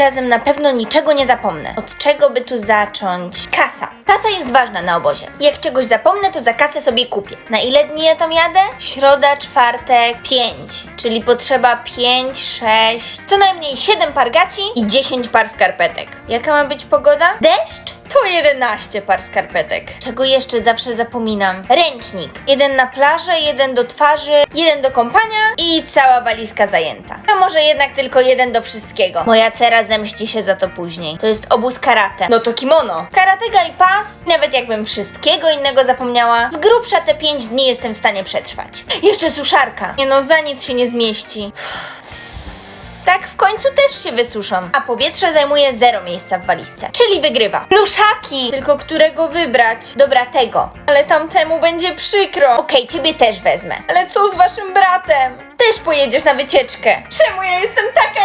razem na pewno niczego nie zapomnę. Od czego by tu zacząć? Kasa. Kasa jest ważna na obozie. Jak czegoś zapomnę, to za kasę sobie kupię. Na ile dni ja tam jadę? Środa, czwartek, pięć. Czyli potrzeba pięć, sześć, co najmniej siedem par gaci i 10 par skarpetek. Jaka ma być pogoda? Deszcz? To 11 par skarpetek. Czego jeszcze zawsze zapominam? Ręcznik. Jeden na plażę, jeden do twarzy, jeden do kąpania i cała walizka zajęta. To może jednak tylko jeden do wszystkiego. Moja cera zemści się za to później. To jest obóz karate. No to kimono. Karatega i pas. Nawet jakbym wszystkiego innego zapomniała, z grubsza te 5 dni jestem w stanie przetrwać. Jeszcze suszarka. Nie no, za nic się nie zmieści. Końcu też się wysuszą, a powietrze zajmuje zero miejsca w walizce, czyli wygrywa. Pluszaki! Tylko którego wybrać? Dobra, tego. Ale tamtemu będzie przykro. Okej, ciebie też wezmę. Ale co z waszym bratem? Też pojedziesz na wycieczkę. Czemu ja jestem taka?